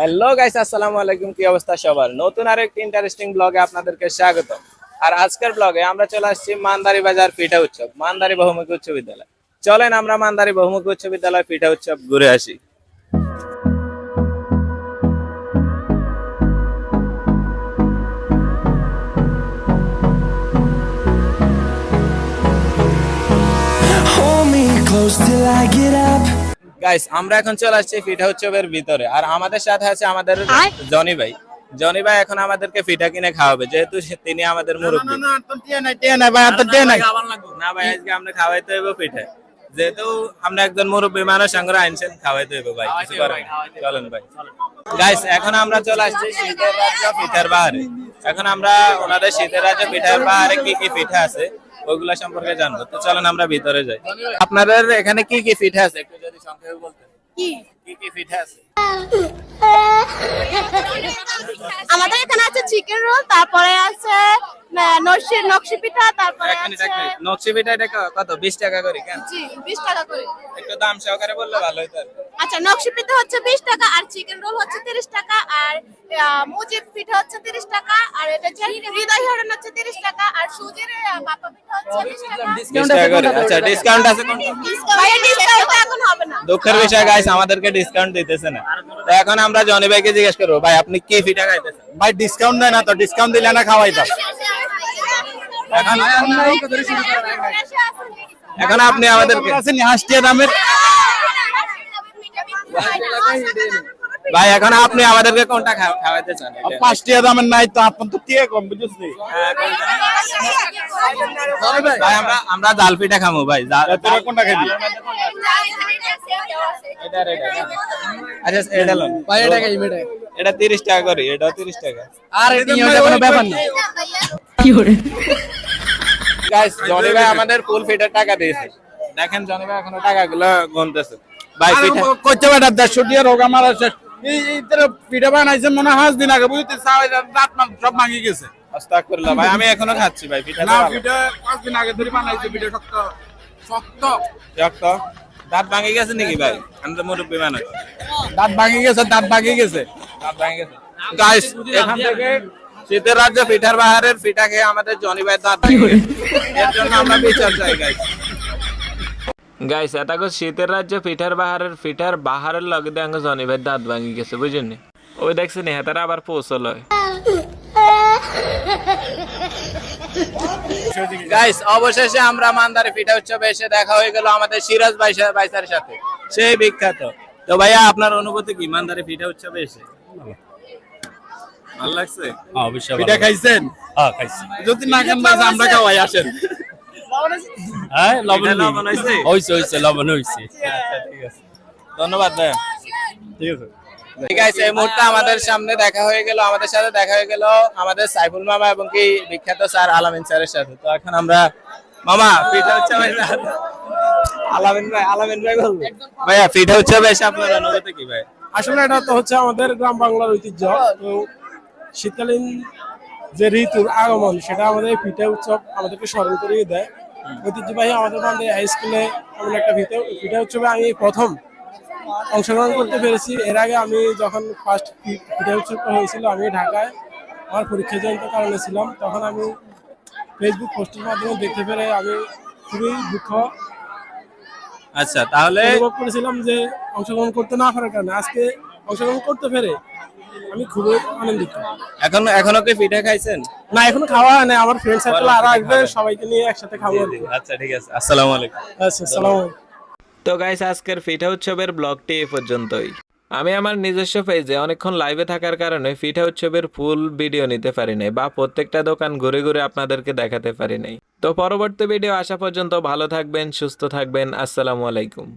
Hello guys আসসালামু আলাইকুম। কি অবস্থা সবার? নতুন আর একটি ইন্টারেস্টিং ব্লগে আপনাদেরকে স্বাগত আর আজকের ব্লগে আমরা চলে আসছি মানদারি বাজার পিঠা উৎসব, মানদারি বহুমুখী উচ্চ বিদ্যালয়। চলেন আমরা মানদারি বহুমুখী উচ্চ বিদ্যালয় পিঠা উৎসব ঘুরে আসি। Till I get up. Guys আমরা এখন চলে আসছি পিঠা উৎসবের ভিতরে। আর আমাদের সাথে আছে আমাদের জনি ভাই। জনি ভাই এখন আমাদেরকে পিঠা কিনে খাওয়াবে যেহেতু তিনি আমাদের মুরব্বী। না ভাই আজকে আমরা খাওয়াইতে হইব পিঠা যেহেতু আমরা একজন মুরব্বী মানুষ আমরা আইনছেন খাওয়াইতে হইব ভাই কিছু করার নেই। চলেন ভাই। গাইস এখন আমরা চলে আসছি শীতের রাজ্য পিঠার বাহারে। এখন আমরা ওনাদের শীতের রাজ্য পিঠার বাহারে কি কি পিঠা আছে? ওইগুলা সম্পর্কে জানব। তো চলেন আমরা ভিতরে যাই। আপনাদের এখানে কি কি ফিট আছে? একটু যদি সংক্ষেপে বলতেন। কি? কি কি পিঠা আছে? আমাদের এখানে আছে চিকেন রোল তারপরে আছে নকশি নকশি পিঠা তারপরে এক মিনিট আছে এক মিনিট নকশি পিঠা এটা কত? বিশ টাকা করে কেন? জি বিশ টাকা করে। একটু দাম সহকারে বললে ভালো হতো আচ্ছা নকশি পিঠা হচ্ছে বিশ টাকা আর চিকেন রোল হচ্ছে তিরিশ টাকা আর মুজিব পিঠা হচ্ছে তিরিশ টাকা আর এটা যে হৃদয় হরণ হচ্ছে তিরিশ টাকা আর সুজির বাপা পিঠা হচ্ছে বিশ টাকা। বিশ টাকা করে আচ্ছা ডিসকাউন্ট আছে ডিসকাউন্ট এখন হবে না। দুঃখের বিষয় গাইস আমাদেরকে ডিসকাউন্ট দিতেছে না। তো এখন আমরা জনি ভাইকে জিজ্ঞেস করব ভাই আপনি কি পিঠা খাইতেছেন? ভাই ডিসকাউন্ট দেয় না তো ডিসকাউন্ট দিলে না খাওয়াই দাও এখন আপনি আমাদেরকে আছে হাসটিয়া দামের ভাই এখন আপনি আমাদেরকে কোনটা খা- খাওয়াইতে চান? এটা? পাঁচটিয়া দামের নাই তো আপন তো টিয়া কম হ্যাঁ, ভাই আমরা আমরা জাল পিঠা খামু ভাই তোরা কোনটা খাবি? আচ্ছা এটা লোন। ভাই এটা খাই এটা। 30 টাকা করে এটাও 30 টাকা। আর এই ওটা কোনো ব্যাপার না। গাইস জনি ভাই আমাদের ফুল ফিটের টাকা দিয়েছে। দেখেন জনি ভাই এখনও টাকাগুলো গুনতেছে। ভাই পিঠা করতে বেটা দেড়শো টিয়া রোগ আমার আছে এই এই তোর পিঠা বানাইছে মনে হয় দিন আগে বুঝতে রাত সব ভাঙি গেছে। আস্তাগফিরুল্লাহ ভাই আমি এখনও খাচ্ছি ভাই পিঠা না পিঠা পাঁচ দিন আগে ধরে বানাইছে পিঠা শক্ত। শক্ত। রক্ত দাঁত ভাঙে গেছে নাকি ভাই? আমি তো মুরব্বী মানুষ। দাঁত ভাঙি গেছে দাঁত ভাঙি গেছে। দাঁত ভাঙে গেছে। গাইস এখান থেকে শীতের রাজ্য পিঠার বাহারের পিঠা খেয়ে আমাদের জনি ভাই দাঁত এর জন্য আমরা বিচার চাই গাইস গাইস এটা কো শীতের রাজ্য পিঠার বাহারের পিঠার বাহারের লগে দেঙ্গ জনি ভাই দাঁত ভাঙি গেছে বুঝেননি ওই দেখছেন হেতারা আবার পৌঁছল। গাইস অবশেষে আমরা মানদারে পিঠা উৎসবে এসে দেখা হয়ে গেল আমাদের সিরাজ ভাই- ভাইসার সাথে। সেই বিখ্যাত। তো ভাইয়া আপনার অনুভূতি কি? মানদারে পিঠা উৎসবে এসে? ভালো লাগছে? পিঠা খাইছেন? যদি না খান আমরা খাওয়াই আসেন। পিঠা লবণ হয়েছে? হইছে হইছে লবণ হইছে। আচ্ছা, ঠিক আছে। ধন্যবাদ ভাইয়া ঠিক আছে। ঠিক আছে এই মুহূর্তে আমাদের সামনে দেখা হয়ে গেল আমাদের সাথে দেখা হয়ে গেল আমাদের সাইফুল মামা এবং কি বিখ্যাত স্যার আলামিন স্যারের সাথে। তো এখন আমরা মামা পিঠা হচ্ছে আলামিন ভাই আলামিন ভাই বলব। ভাইয়া পিঠা হচ্ছে এসে আপনার অনুভূতি কি ভাই? আসলে এটা তো হচ্ছে আমাদের গ্রাম বাংলার ঐতিহ্য। তো শীতকালীন যে ঋতুর আগমন সেটা আমাদের পিঠা উৎসব আমাদেরকে স্মরণ করিয়ে দেয়। ঐতিহ্যবাহী আমাদের বান্ধে হাই স্কুলে এমন একটা পিঠা পিঠা উৎসবে আমি প্রথম অংশগ্রহণ করতে পেরেছি। এর আগে আমি যখন ফার্স্ট পিঠা উৎসবটা হয়েছিল আমি ঢাকায় আমার পরীক্ষা জনিত কারণে ছিলাম। তখন আমি ফেসবুক পোস্টের মাধ্যমে দেখতে পেরে আমি খুবই দুঃখ আচ্ছা তাহলে অনুভব করেছিলাম যে অংশগ্রহণ করতে না পারার কারণে। আজকে অংশগ্রহণ করতে পেরে আমি খুবই আনন্দিত। এখন এখনও কি পিঠা খাইছেন? না এখনও খাওয়া হয় না আমার ফ্রেন্ড সার্কেল আরও আসবে সবাইকে নিয়ে একসাথে খাব আচ্ছা ঠিক আছে। আসসালামু আলাইকুম। আচ্ছা সালাম তো গাইস আজকের পিঠা উৎসবের ব্লগটি এই পর্যন্তই। আমি আমার নিজস্ব পেজে অনেকক্ষণ লাইভে থাকার কারণে পিঠা উৎসবের ফুল ভিডিও নিতে পারি নাই বা প্রত্যেকটা দোকান ঘুরে ঘুরে আপনাদেরকে দেখাতে পারি নাই। তো পরবর্তী ভিডিও আসা পর্যন্ত ভালো থাকবেন সুস্থ থাকবেন। আসসালামু আলাইকুম।